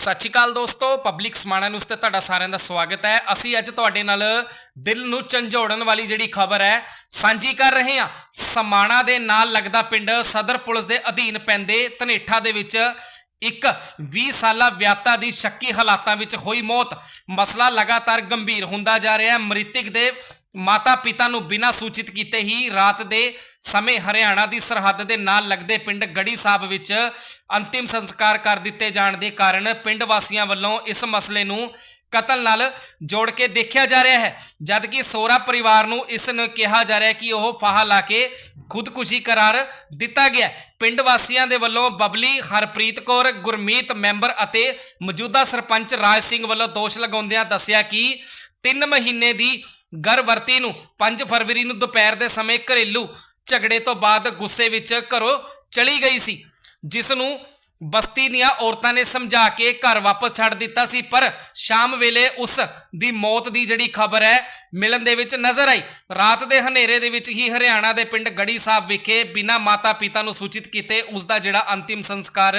ਸਤਿ ਸ਼੍ਰੀ ਅਕਾਲ ਦੋਸਤੋ, public Samana news ਤੇ ਤੁਹਾਡਾ ਸਾਰਿਆਂ ਦਾ ਸਵਾਗਤ ਹੈ। ਅਸੀਂ ਅੱਜ ਤੁਹਾਡੇ ਨਾਲ ਦਿਲ ਨੂੰ ਝੰਜੋੜਨ ਵਾਲੀ ਜਿਹੜੀ ਖਬਰ ਹੈ, ਸਾਂਝੀ ਕਰ ਰਹੇ ਹਾਂ। ਸਮਾਣਾ ਦੇ ਨਾਲ ਲੱਗਦਾ ਪਿੰਡ ਸਦਰ ਪੁਲਿਸ ਦੇ ਅਧੀਨ ਪੈਂਦੇ ਧਨੇਠਾ ਦੇ ਵਿੱਚ ਇੱਕ 20 ਸਾਲਾ ਵਿਆਤਾ ਦੀ ਸ਼ੱਕੀ ਹਾਲਾਤਾਂ ਵਿੱਚ ਹੋਈ ਮੌਤ। ਮਸਲਾ ਲਗਾਤਾਰ ਗੰਭੀਰ ਹੁੰਦਾ ਜਾ ਰਿਹਾ ਹੈ। ਮ੍ਰਿਤਕ ਦੇ ਮਾਤਾ ਪਿਤਾ ਨੂੰ ਬਿਨਾਂ ਸੂਚਿਤ ਕੀਤੇ ਹੀ ਰਾਤ ਦੇ ਸਮੇਂ ਹਰਿਆਣਾ ਦੀ ਸਰਹੱਦ ਦੇ ਨਾਲ ਲੱਗਦੇ ਪਿੰਡ ਗੜੀ ਸਾਹਿਬ ਵਿੱਚ ਅੰਤਿਮ ਸੰਸਕਾਰ ਕਰ ਦਿੱਤੇ ਜਾਣ ਦੇ ਕਾਰਨ ਪਿੰਡ ਵਾਸੀਆਂ ਵੱਲੋਂ ਇਸ ਮਸਲੇ ਨੂੰ ਕਤਲ ਨਾਲ ਜੋੜ ਕੇ ਦੇਖਿਆ ਜਾ ਰਿਹਾ ਹੈ। ਜਦਕਿ ਸੋਹਰਾ ਪਰਿਵਾਰ ਨੂੰ ਇਸ ਨੂੰ ਕਿਹਾ ਜਾ ਰਿਹਾ ਕਿ ਉਹ ਫਾਹਾ ਲਾ ਕੇ ਖੁਦਕੁਸ਼ੀ ਕਰਾਰ ਦਿੱਤਾ ਗਿਆ ਪਿੰਡ ਵਾਸੀਆਂ ਦੇ ਵੱਲੋਂ ਬਬਲੀ ਹਰਪ੍ਰੀਤ ਕੌਰ, ਗੁਰਮੀਤ ਮੈਂਬਰ ਅਤੇ ਮੌਜੂਦਾ ਸਰਪੰਚ ਰਾਜ ਸਿੰਘ ਵੱਲੋਂ ਦੋਸ਼ ਲਗਾਉਂਦਿਆਂ ਦੱਸਿਆ ਕਿ 3 ਮਹੀਨੇ ਦੀ ਗਰਭਵਤੀ ਨੂੰ 5 ਫਰਵਰੀ ਨੂੰ ਦੁਪਹਿਰ ਦੇ ਸਮੇਂ ਘਰੇਲੂ ਝਗੜੇ ਤੋਂ ਬਾਅਦ ਗੁੱਸੇ ਵਿੱਚ ਘਰੋਂ ਚਲੀ ਗਈ ਸੀ, ਜਿਸ ਨੂੰ ਬਸਤੀ ਦੀਆਂ ਔਰਤਾਂ ਨੇ ਸਮਝਾ ਕੇ ਘਰ ਵਾਪਸ ਛੱਡ ਦਿੱਤਾ ਸੀ, ਪਰ ਸ਼ਾਮ ਵੇਲੇ ਉਸ ਦੀ ਮੌਤ ਦੀ ਜਿਹੜੀ ਖਬਰ ਹੈ, ਮਿਲਣ ਦੇ ਵਿੱਚ ਨਜ਼ਰ ਆਈ। ਰਾਤ ਦੇ ਹਨੇਰੇ ਦੇ ਵਿੱਚ ਹੀ ਹਰਿਆਣਾ ਦੇ ਪਿੰਡ ਗੜੀ ਸਾਹਿਬ ਵਿਖੇ ਬਿਨਾਂ ਮਾਤਾ ਪਿਤਾ ਨੂੰ ਸੂਚਿਤ ਕੀਤੇ ਉਸ ਦਾ ਜਿਹੜਾ ਅੰਤਿਮ ਸੰਸਕਾਰ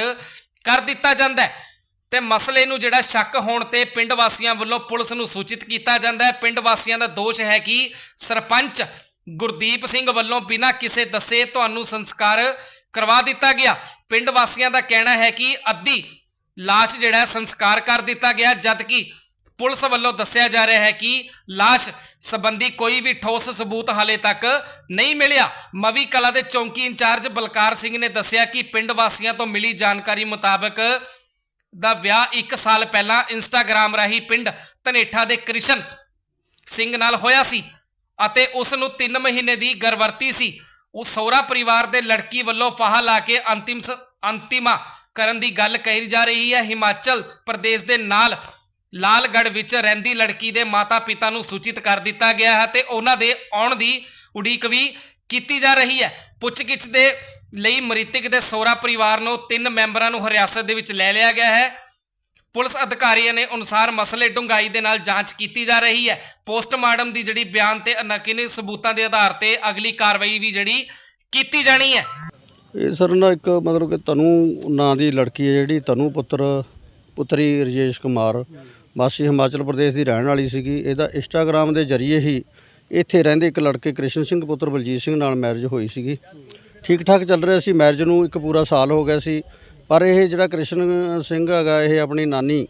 ਕਰ ਦਿੱਤਾ ਜਾਂਦਾ ਹੈ। ਤੇ ਮਸਲੇ ਨੂੰ ਜਿਹੜਾ ਸ਼ੱਕ ਹੋਣ ਤੇ ਪਿੰਡ ਵਾਸੀਆਂ ਵੱਲੋਂ ਪੁਲਿਸ ਨੂੰ ਸੂਚਿਤ ਕੀਤਾ ਜਾਂਦਾ ਹੈ। ਪਿੰਡ ਵਾਸੀਆਂ ਦਾ ਦੋਸ਼ ਹੈ ਕਿ ਸਰਪੰਚ ਗੁਰਦੀਪ ਸਿੰਘ ਵੱਲੋਂ ਬਿਨਾਂ ਕਿਸੇ ਦੱਸੇ ਤੁਹਾਨੂੰ ਸੰਸਕਾਰ ਕਰਵਾ ਦਿੱਤਾ ਗਿਆ। ਪਿੰਡ ਵਾਸੀਆਂ ਦਾ ਕਹਿਣਾ ਹੈ ਕਿ ਅੱਧੀ ਲਾਸ਼ ਜਿਹੜਾ ਸੰਸਕਾਰ ਕਰ ਦਿੱਤਾ ਗਿਆ, ਜਦਕਿ ਪੁਲਿਸ ਵੱਲੋਂ ਦੱਸਿਆ ਜਾ ਰਿਹਾ ਹੈ ਕਿ ਲਾਸ਼ ਸੰਬੰਧੀ ਕੋਈ ਵੀ ਠੋਸ ਸਬੂਤ ਹਾਲੇ ਤੱਕ ਨਹੀਂ ਮਿਲਿਆ। ਮਵੀ ਕਲਾ ਦੇ ਚੌਂਕੀ ਇੰਚਾਰਜ ਬਲਕਾਰ ਸਿੰਘ ਨੇ ਦੱਸਿਆ ਕਿ ਪਿੰਡ ਵਾਸੀਆਂ ਤੋਂ ਮਿਲੀ ਜਾਣਕਾਰੀ ਮੁਤਾਬਕ ਦਾ ਵਿਆਹ 1 ਸਾਲ ਪਹਿਲਾਂ ਇੰਸਟਾਗ੍ਰam ਰਾਹੀਂ ਪਿੰਡ ਧਨੇਠਾ ਦੇ ਕ੍ਰਿਸ਼ਨ ਸਿੰਘ ਨਾਲ ਹੋਇਆ ਸੀ ਅਤੇ ਉਸ ਨੂੰ 3 ਮਹੀਨੇ ਦੀ ਗਰਭਵਤੀ ਸੀ। ਉਹ ਸਹੁਰਾ ਪਰਿਵਾਰ ਦੇ ਲੜਕੀ ਵੱਲੋਂ ਫਾਹਾ ਲਾ ਕੇ ਅੰਤਿਮ ਸ- ਅੰਤਿਮਾ ਕਰਨ ਦੀ ਗੱਲ ਕਹੀ ਜਾ ਰਹੀ ਹੈ। ਹਿਮਾਚਲ ਪ੍ਰਦੇਸ਼ ਦੇ ਨਾਲ ਲਾਲਗੜ੍ਹ ਵਿੱਚ ਰਹਿੰਦੀ ਲੜਕੀ ਦੇ ਮਾਤਾ-ਪਿਤਾ ਨੂੰ ਸੂਚਿਤ ਕਰ ਦਿੱਤਾ ਗਿਆ ਹੈ ਤੇ ਉਹਨਾਂ ਦੇ ਆਉਣ ਦੀ ਉਡੀਕ ਵੀ ਕੀਤੀ ਜਾ ਰਹੀ ਹੈ। ਪੁੱਛਗਿੱਛ ਦੇ ਲਈ ਮ੍ਰਿਤਕ ਦੇ ਸਹੁਰਾ ਪਰਿਵਾਰ ਨੂੰ ਤਿੰਨ ਮੈਂਬਰਾਂ ਨੂੰ ਹਿਰਾਸਤ ਦੇ ਵਿੱਚ ਲੈ ਲਿਆ ਗਿਆ ਹੈ। ਪੁਲਿਸ ਅਧਿਕਾਰੀਆਂ ਨੇ ਅਨੁਸਾਰ ਮਸਲੇ ਡੂੰਘਾਈ ਦੇ ਨਾਲ ਜਾਂਚ ਕੀਤੀ ਜਾ ਰਹੀ ਹੈ। ਪੋਸਟਮਾਰਟਮ ਦੀ ਜਿਹੜੀ ਬਿਆਨ ਤੇ ਅਨਕਿਨੇ ਸਬੂਤਾਂ ਦੇ ਆਧਾਰ ਤੇ ਅਗਲੀ ਕਾਰਵਾਈ ਵੀ ਜਿਹੜੀ ਕੀਤੀ ਜਾਣੀ ਹੈ। ਇਹ ਸਰ ਨਾ ਇੱਕ ਮਤਲਬ ਕਿ ਤਨੂ ਨਾਂ ਦੀ ਲੜਕੀ ਹੈ ਜਿਹੜੀ ਤਨੂ ਪੁੱਤਰ, ਪੁੱਤਰੀ ਰਜੇਸ਼ ਕੁਮਾਰ। ਵਾਸੀ ਹਿਮਾਚਲ ਪ੍ਰਦੇਸ਼ ਦੀ ਰਹਿਣ ਵਾਲੀ ਸੀਗੀ। ਇਹਦਾ ਇੰਸਟਾਗ੍ਰam ਦੇ ਜ਼ਰੀਏ ਹੀ ਇੱਥੇ ਰਹਿੰਦੇ ਇੱਕ ਲੜਕੇ ਕ੍ਰਿਸ਼ਨ ਸਿੰਘ ਪੁੱਤਰ ਬਲਜੀਤ ਸਿੰਘ ਨਾਲ ਮੈਰਿਜ ਹੋਈ ਸੀਗੀ। ਠੀਕ ਠਾਕ ਚੱਲ ਰਿਹਾ ਸੀ। ਮੈਰਿਜ ਨੂੰ ਇੱਕ ਪੂਰਾ ਸਾਲ ਹੋ ਗਿਆ ਸੀ। ਪਰ ਇਹ ਜਿਹੜਾ ਕ੍ਰਿਸ਼ਨ ਸਿੰਘ ਹੈਗਾ, ਇਹ ਆਪਣੀ ਨਾਨੀ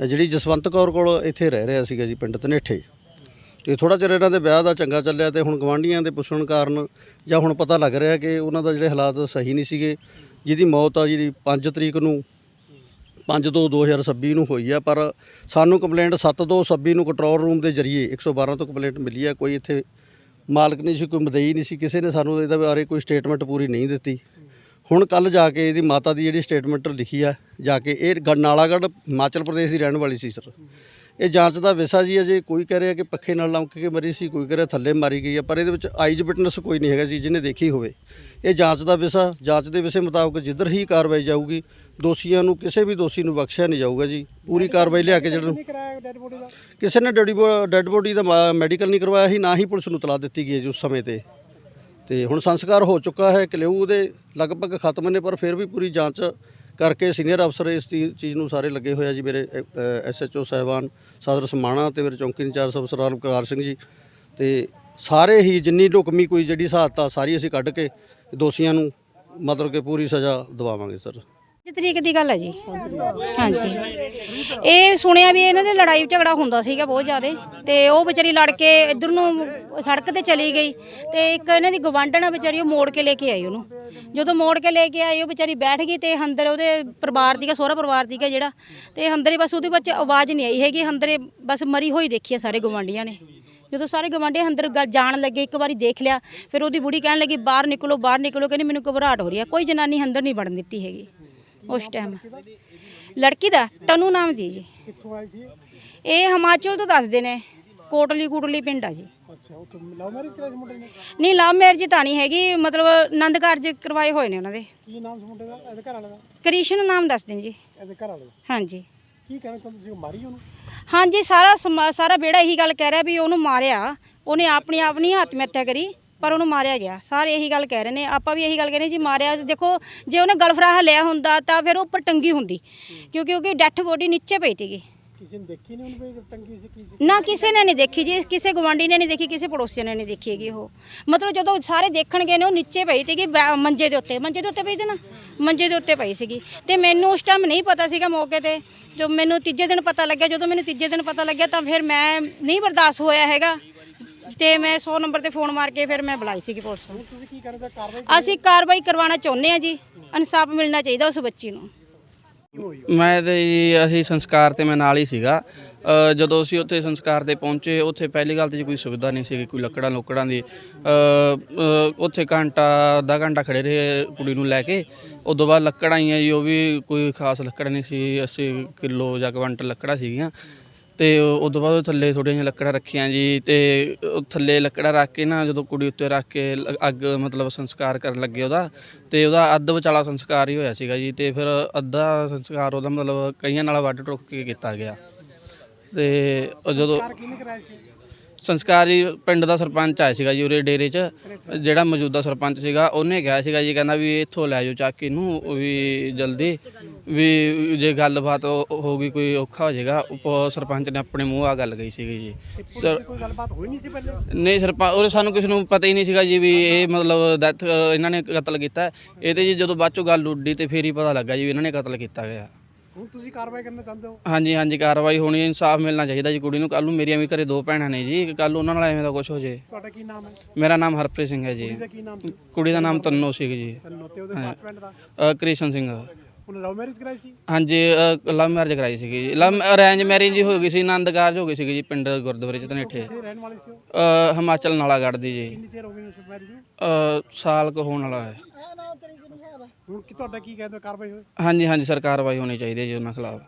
ਜਿਹੜੀ ਜਸਵੰਤ ਕੌਰ ਕੋਲ ਇੱਥੇ ਰਹਿ ਰਿਹਾ ਸੀਗਾ ਜੀ, ਪਿੰਡ ਤਨੇਠੇ ਤੇ ਥੋੜਾ ਚਿਰ ਇਹਨਾਂ ਦੇ ਵਿਆਹ ਦਾ ਚੰਗਾ ਚੱਲਿਆ ਤੇ ਹੁਣ ਗਵਾਂਢੀਆਂ ਦੇ ਪੁੱਛਣ ਕਾਰਨ ਜਾਂ ਹੁਣ ਪਤਾ ਲੱਗ ਰਿਹਾ ਕਿ ਉਹਨਾਂ ਦਾ ਜਿਹੜੇ ਹਾਲਾਤ ਸਹੀ ਨਹੀਂ ਸੀਗੇ, ਜਿਹਦੀ ਮੌਤ ਆ ਜਿਹੜੀ 5 ਤਰੀਕ ਨੂੰ 5 2 2026 ਨੂੰ ਹੋਈ ਆ, ਪਰ ਸਾਨੂੰ ਕੰਪਲੇਂਟ 7 2 26 ਨੂੰ ਕੰਟਰੋਲ ਰੂਮ ਦੇ ਜ਼ਰੀਏ 112 ਤੋਂ ਕੰਪਲੇਂਟ ਮਿਲੀ ਆ, ਕੋਈ ਇੱਥੇ ਮਾਲਕ ਨਹੀਂ ਸੀ, ਕੋਈ ਮਦਈ ਨਹੀਂ ਸੀ, ਕਿਸੇ ਨੇ ਸਾਨੂੰ ਇਹਦੇ ਬਾਰੇ ਕੋਈ ਸਟੇਟਮੈਂਟ ਪੂਰੀ ਨਹੀਂ ਦਿੱਤੀ। ਹੁਣ ਕੱਲ ਜਾ ਕੇ ਇਹਦੀ ਮਾਤਾ ਦੀ ਜਿਹੜੀ ਸਟੇਟਮੈਂਟ ਲਿਖੀ ਆ ਜਾ ਕੇ ਇਹ ਨਾਲਾਗੜ੍ਹ ਹਿਮਾਚਲ ਪ੍ਰਦੇਸ਼ ਦੀ ਰਹਿਣ ਵਾਲੀ ਸੀ ਸਰ ਇਹ ਜਾਂਚ ਦਾ ਵਿਸ਼ਾ ਜੀ ਅਜੇ ਕੋਈ ਕਹਿ ਰਿਹਾ ਕਿ ਪੱਖੇ ਨਾਲ ਲੰਮਕ ਕੇ ਮਰੀ ਸੀ ਕੋਈ ਕਹਿ ਰਿਹਾ ਥੱਲੇ ਮਾਰੀ ਗਈ ਆ ਪਰ ਇਹਦੇ ਵਿੱਚ ਆਈਜ ਵਿਟਨੈਸ ਕੋਈ ਨਹੀਂ ਹੈਗਾ ਜੀ ਜਿਹਨੇ ਦੇਖੀ ਹੋਵੇ। ਇਹ ਜਾਂਚ ਦਾ ਵਿਸ਼ਾ ਜਾਂਚ ਦੇ ਵਿਸ਼ੇ ਮੁਤਾਬਕ ਜਿੱਧਰ ਹੀ ਕਾਰਵਾਈ ਜਾਊਗੀ ਦੋਸ਼ੀਆਂ ਨੂੰ ਕਿਸੇ ਵੀ ਦੋਸ਼ੀ ਨੂੰ ਬਖਸ਼ਿਆ ਨਹੀਂ ਜਾਊਗਾ ਜੀ। ਪੂਰੀ ਕਾਰਵਾਈ ਲਿਆ ਕੇ ਜਿਹੜਾ ਕਿਸੇ ਨੇ ਡੈਡੀ ਡੈਡ ਬੋਡੀ ਦਾ ਮੈਡੀਕਲ ਨਹੀਂ ਕਰਵਾਇਆ ਸੀ ਨਾ ਹੀ ਪੁਲਿਸ ਨੂੰ ਤਲਾ ਦਿੱਤੀ ਗਈ ਹੈ ਜੀ ਉਸ ਸਮੇਂ ਤੇ। ਤੇ ਹੁਣ ਸੰਸਕਾਰ ਹੋ ਚੁੱਕਾ ਹੈ ਕਲਿਊ ਦੇ ਲਗਭਗ ਖਤਮ ਨੇ, ਪਰ ਫਿਰ ਵੀ ਪੂਰੀ ਜਾਂਚ ਕਰਕੇ ਸੀਨੀਅਰ ਅਫਸਰ ਇਸ ਚੀ- ਚੀਜ਼ ਨੂੰ ਸਾਰੇ ਲੱਗੇ ਹੋਏ ਆ ਜੀ ਮੇਰੇ ਐਸਐਚਓ ਸਾਹਿਬਾਨ ਸਦਰ ਸਮਾਣਾ ਤੇ ਮੇਰੇ ਚੌਂਕੀ ਇੰਚਾਰਜ ਅਫਸਰ ਆਲਮਕਾਰ ਸਿੰਘ ਜੀ ਤੇ ਸਾਰੇ ਹੀ ਜਿੰਨੀ ਲੁਕਮੀ ਕੋਈ ਜਿਹੜੀ ਸਹਾਇਤਾ ਸਾਰੀ ਅਸੀਂ ਕੱਢ ਕੇ ਦੋਸ਼ੀਆਂ ਨੂੰ ਮਤਲਬ ਕਿ ਪੂਰੀ ਸਜ਼ਾ ਦਿਵਾਵਾਂਗੇ ਸਰ। ਪੰਜ ਤਰੀਕ ਦੀ ਗੱਲ ਹੈ ਜੀ। ਹਾਂਜੀ। ਇਹ ਸੁਣਿਆ ਵੀ ਇਹਨਾਂ ਦੇ ਲੜਾਈ ਝਗੜਾ ਹੁੰਦਾ ਸੀਗਾ ਬਹੁਤ ਜ਼ਿਆਦਾ ਤੇ ਉਹ ਵਿਚਾਰੀ ਲੜ ਕੇ ਇੱਧਰ ਨੂੰ ਸੜਕ ਤੇ ਚਲੀ ਗਈ ਤੇ ਇੱਕ ਇਹਨਾਂ ਦੀ ਗਵਾਂਢਣ ਆ ਵਿਚਾਰੀ, ਉਹ ਮੋੜ ਕੇ ਲੈ ਕੇ ਆਈ ਉਹਨੂੰ। ਜਦੋਂ ਮੋੜ ਕੇ ਲੈ ਕੇ ਆਈ, ਉਹ ਵਿਚਾਰੀ ਬੈਠ ਗਈ ਤੇ ਅੰਦਰ ਉਹਦੇ ਪਰਿਵਾਰ ਦੀ ਸਹੁਰਾ ਪਰਿਵਾਰ ਦੀਗਾ ਜਿਹੜਾ ਤੇ ਅੰਦਰ ਬਸ ਉਹਦੇ ਵਿੱਚ ਆਵਾਜ਼ ਨਹੀਂ ਆਈ ਹੈਗੀ, ਅੰਦਰੇ ਬਸ ਮਰੀ ਹੋਈ ਦੇਖੀ ਆ ਸਾਰੇ ਗਵਾਂਢੀਆਂ ਨੇ। ਜਦੋਂ ਸਾਰੇ ਗਵਾਂਢੀ ਅੰਦਰ ਗ- ਜਾਣ ਲੱਗੇ, ਇੱਕ ਵਾਰੀ ਦੇਖ ਲਿਆ, ਫਿਰ ਉਹਦੀ ਬੁੜੀ ਕਹਿਣ ਲੱਗੀ, ਬਾਹਰ ਨਿਕਲੋ ਬਾਹਰ ਨਿਕਲੋ, ਕਹਿੰਦੀ ਮੈਨੂੰ ਘਬਰਾਹਟ ਹੋ ਰਹੀ ਹੈ ਕੋਈ ਜਨਾਨੀ ਅੰਦਰ ਨਹੀਂ ਵੜਨ ਦਿੱਤੀ ਹੈਗੀ। ਉਸ ਟਾਈਮ ਲੜਕੀ ਦਾ ਤਨੂ ਨਾਮ ਜੀ ਜੀ। ਕਿੱਥੋਂ ਆਏ ਸੀ ਇਹ ਹਿਮਾਚਲ ਤੋਂ ਦੱਸਦੇ ਨੇ ਕੋਟਲੀ ਕੁਟਲੀ ਪਿੰਡ ਆ ਜੀ। ਅੱਛਾ ਉਹ ਲਵ ਮੈਰਿਜ ਕਰਾਈ ਸੀ ਮੁੰਡੇ ਨੇ? ਨਹੀਂ ਲਵ ਮੈਰਿਜ ਤਾਂ ਨਹੀਂ ਹੈਗੀ ਮਤਲਬ ਆਨੰਦ ਕਾਰਜ ਕਰਵਾਏ ਹੋਏ ਨੇ ਉਹਨਾਂ ਦੇ। ਕੀ ਨਾਮ ਸੀ ਮੁੰਡੇ ਦਾ? ਇਹਦੇ ਘਰ ਵਾਲੇ ਦਾ? ਕ੍ਰਿਸ਼ਨ ਨਾਮ ਦੱਸਦੇ ਨੇ ਜੀ। ਇਹਦੇ ਘਰ ਵਾਲੇ ਦਾ? ਹਾਂਜੀ। ਕੀ ਕਹਿਣਾ ਚਾਹੁੰਦੇ ਸੀ ਉਹ ਮਾਰੀ ਉਹਨੂੰ? ਹਾਂਜੀ ਸਾਰਾ ਸਮਾ- ਸਾਰਾ ਬੇੜਾ ਇਹੀ ਗੱਲ ਕਹਿ ਰਿਹਾ ਵੀ ਉਹਨੂੰ ਮਾਰਿਆ। ਉਹਨੇ ਆਪਣੀ ਆਪ ਨਹੀਂ ਆਤਮ ਹੱਤਿਆ ਕਰੀ। ਪਰ ਉਹਨੂੰ ਮਾਰਿਆ ਗਿਆ। ਸਾਰੇ ਇਹੀ ਗੱਲ ਕਹਿ ਰਹੇ ਨੇ। ਆਪਾਂ ਵੀ ਇਹੀ ਗੱਲ ਕਹਿੰਦੇ ਜੀ ਮਾਰਿਆ ਦੇਖੋ ਜੇ ਉਹਨੇ ਗਲਫਰਾਹ ਲਿਆ ਹੁੰਦਾ ਤਾਂ ਫਿਰ ਉਹ ਉੱਪਰ ਟੰਗੀ ਹੁੰਦੀ। ਕਿਉਂਕਿ ਉਹਦੀ ਡੈਥ ਬੋਡੀ ਨੀਚੇ ਪਈ ਸੀਗੀ। ਕਿਸੇ ਨੇ ਦੇਖੀ ਨਹੀਂ ਉਹਨੂੰ ਵੀ ਟੰਗੀ ਸੀ ਕੀ ਸੀ? ਨਾ ਕਿਸੇ ਨੇ ਨਹੀਂ ਦੇਖੀ ਜੀ ਕਿਸੇ ਗਵਾਂਢੀ ਨੇ ਨਹੀਂ ਦੇਖੀ ਕਿਸੇ ਪੜੋਸੀ ਨੇ ਨਹੀਂ ਦੇਖੀ ਹੈਗੀ ਉਹ। ਮਤਲਬ ਜਦੋਂ ਸਾਰੇ ਦੇਖਣ ਗਏ ਨੇ ਉਹ ਨੀਚੇ ਪਈ ਸੀਗੀ ਬੈ- ਮੰਜੇ ਦੇ ਉੱਤੇ। ਮੰਜੇ ਦੇ ਉੱਤੇ ਪਈ ਸੀ ਨਾ? ਮੰਜੇ ਦੇ ਉੱਤੇ ਪਈ ਸੀਗੀ। ਤੇ ਮੈਨੂੰ ਉਸ ਟਾਈਮ ਨਹੀਂ ਪਤਾ ਸੀਗਾ ਮੌਕੇ ਤੇ। ਜੋ ਮੈਨੂੰ ਤੀਜੇ ਦਿਨ ਪਤਾ ਲੱਗਿਆ ਜਦੋਂ ਮੈਨੂੰ ਤੀਜੇ ਦਿਨ ਪਤਾ ਲੱਗਿਆ ਤਾਂ ਫਿਰ ਮੈਂ ਨਹੀਂ ਬਰਦਾਸ਼ਤ ਹੋਇਆ ਹੈਗਾ। ਤੇ ਮੈਂ 100 ਨੰਬਰ ਤੇ ਫੋਨ ਮਾਰ ਕੇ ਫਿਰ ਮੈਂ ਬੁਲਾਈ ਸੀਗੀ ਪੁਲਿਸ ਨੂੰ। ਤੁਸੀਂ ਕੀ ਕਰਦੇ ਕਾਰਵਾਈ ਅਸੀਂ ਕਾਰਵਾਈ ਕਰਵਾਉਣਾ ਚਾਹੁੰਦੇ ਆ ਜੀ। ਇਨਸਾਫ ਮਿਲਣਾ ਚਾਹੀਦਾ ਉਸ ਬੱਚੀ ਨੂੰ। ਮੈਂ ਤੇ ਜੀ ਅਸੀਂ ਸੰਸਕਾਰ ਤੇ ਮੈਂ ਨਾਲ ਹੀ ਸੀਗਾ। ਅ, ਜਦੋਂ ਅਸੀਂ ਉੱਥੇ ਸੰਸਕਾਰ ਤੇ ਪਹੁੰਚੇ ਉੱਥੇ ਪਹਿਲੀ ਗੱਲ ਤੇ ਜੀ ਕੋਈ ਸੁਵਿਧਾ ਨਹੀਂ ਸੀਗੀ ਕੋਈ ਲੱਕੜਾਂ ਲੋਕੜਾਂ ਦੀ। ਅ, ਅ, ਉੱਥੇ ਘੰਟਾ ਅੱਧਾ ਘੰਟਾ ਖੜੇ ਰਹੇ ਕੁੜੀ ਨੂੰ ਲੈ ਕੇ। ਉਦੋਂ ਬਾਅਦ ਲੱਕੜਾਂ ਆਈਆਂ ਜੀ ਉਹ ਵੀ ਕੋਈ ਖਾਸ ਲੱਕੜ ਨਹੀਂ ਸੀ 80 ਕਿਲੋ ਜਾਂ ਕੁਇੰਟਲ ਲੱਕੜਾਂ ਸੀਗੀਆਂ। ਤੇ ਤੋਂ ਬਾਅਦ ਉਹ ਥੱਲੇ ਥੋੜ੍ਹੀਆਂ ਜਿਹੀਆਂ ਲੱਕੜਾਂ ਰੱਖੀਆਂ ਜੀ ਤੇ ਉਹ ਥੱਲੇ ਲੱਕੜਾਂ ਰੱਖ ਕੇ ਨਾ ਜਦੋਂ ਕੁੜੀ ਉੱਤੇ ਰੱਖ ਕੇ ਲ- ਅੱਗ ਮਤਲਬ ਸੰਸਕਾਰ ਕਰਨ ਲੱਗੇ ਉਹਦਾ, ਤੇ ਉਹਦਾ ਅੱਧ ਵਿਚਾਲਾ ਸੰਸਕਾਰ ਹੀ ਹੋਇਆ ਸੀਗਾ ਜੀ ਤੇ ਫਿਰ ਅੱਧਾ ਸੰਸਕਾਰ ਉਹਦਾ ਮਤਲਬ ਕਈਆਂ ਨਾਲ ਵੱਢ ਟੁੱਕ ਕੇ ਕੀਤਾ ਗਿਆ। ਤੇ ਉਹ ਜਦੋਂ ਕਿਹਨੇ ਕਰਾਇਆ ਸੀ? ਸੰਸਕਾਰ ਜੀ ਪਿੰਡ ਦਾ ਸਰਪੰਚ ਆਇਆ ਸੀਗਾ ਜੀ ਉਰੇ ਡੇਰੇ 'ਚ ਜਿਹੜਾ ਮੌਜੂਦਾ ਸਰਪੰਚ ਸੀਗਾ ਉਹਨੇ ਕਿਹਾ ਸੀਗਾ ਜੀ ਕਹਿੰਦਾ ਵੀ ਇੱਥੋਂ ਲੈ ਜਾਓ ਚੱਕ ਇਹਨੂੰ ਵੀ ਜਲਦੀ ਵੀ ਜੇ ਗੱਲਬਾਤ ਹੋ ਗਈ ਕੋਈ ਔਖਾ ਹੋ ਜਾਏਗਾ ਸਰਪੰਚ ਨੇ ਆਪਣੇ ਮੂੰਹ ਆ ਗੱਲ ਕਹੀ ਸੀਗੀ ਜੀ। ਸਰ ਕੋਈ ਗੱਲਬਾਤ ਹੋਈ ਨਹੀਂ ਸੀ ਪਹਿਲੇ? ਨਹੀਂ ਸਰਪੰਚ ਉਹ ਸਾਨੂੰ ਕਿਸੇ ਨੂੰ ਪਤਾ ਹੀ ਨਹੀਂ ਸੀਗਾ ਜੀ ਵੀ ਇਹ ਮਤਲਬ ਡੈਥ ਇਹਨਾਂ ਨੇ ਕਤਲ ਕੀਤਾ। ਇਹ ਤੇ ਜੀ ਜਦੋਂ ਬਾਅਦ ਚੋਂ ਗੱਲ ਉੱਡੀ ਤੇ ਫੇਰ ਹੀ ਪਤਾ ਲੱਗਾ ਜੀ ਵੀ ਇਹਨਾਂ ਨੇ ਕਤਲ ਕੀਤਾ ਗਿਆ। ਹੁਣ ਤੁਸੀਂ ਕਾਰਵਾਈ ਕਰਨਾ ਚਾਹੁੰਦੇ ਹੋ? ਹਾਂਜੀ ਹਾਂਜੀ ਕਾਰਵਾਈ ਹੋਣੀ ਇਨਸਾਫ ਮਿਲਣਾ ਚਾਹੀਦਾ ਜੀ ਕੁੜੀ ਨੂੰ। ਕੱਲ ਨੂੰ ਮੇਰੀਆਂ ਵੀ ਘਰੇ ਦੋ ਭੈਣਾਂ ਨੇ ਜੀ ਕੱਲ ਉਹਨਾਂ ਨਾਲ ਐਵੇਂ ਦਾ ਕੁਝ ਹੋ ਜੇ। ਤੁਹਾਡਾ ਕੀ ਨਾਮ ਹੈ? ਮੇਰਾ ਨਾਮ ਹਰਪ੍ਰੀਤ ਸਿੰਘ ਹੈ ਜੀ। ਇਹਦਾ ਕੀ ਨਾਮ ਸੀ? ਕੁੜੀ ਦਾ ਨਾਮ ਤੰਨੋ ਸੀ ਜੀ। ਤੈਨੂੰ ਤੇ ਉਹਦੇ ਹਸਬੰਡ ਦਾ? ਅ, ਕ੍ਰਿਸ਼ਨ ਸਿੰਘ। ਉਹਨੇ ਲਵ ਮੈਰਿਜ ਕਰਾਈ ਸੀ? ਹਾਂਜੀ ਲਵ ਮੈਰਿਜ ਕਰਾਈ ਸੀਗੀ ਜੀ। ਲਵ ਅਰੇਂਜ ਮੈਰਿਜ ਹੀ ਹੋ ਗਈ ਸੀ ਆਨੰਦ ਕਾਰਜ ਹੋ ਗਈ ਸੀਗੀ ਜੀ ਪਿੰਡ ਗੁਰਦੁਆਰੇ ਚ ਧਨੇਠੇ ਕਿੱਥੇ ਰਹਿਣ ਵਾਲੇ ਸੀ ਉਹ? ਅ, ਹਿਮਾਚਲ ਨਾਲਾਗੜ੍ਹ ਦੀ ਜੀ। ਕਿੰਨੀ ਚਿਰ ਹੋ ਗਈ ਉਸ ਮੈਰਿਜ ਨੂੰ? ਅ, ਸਾਲ ਕੁ ਹੋਣ ਵਾਲਾ ਹੈ। ਹੁਣ ਕੀ ਤੁਹਾਡਾ ਕੀ ਕਹਿੰਦੇ ਕਾਰਵਾਈ ਹੋਏ ਹਾਂਜੀ ਹਾਂਜੀ ਸਰ ਕਾਰਵਾਈ ਹੋਣੀ ਚਾਹੀਦੀ ਹੈ ਜੀ ਉਹਨਾਂ ਖਿਲਾਫ।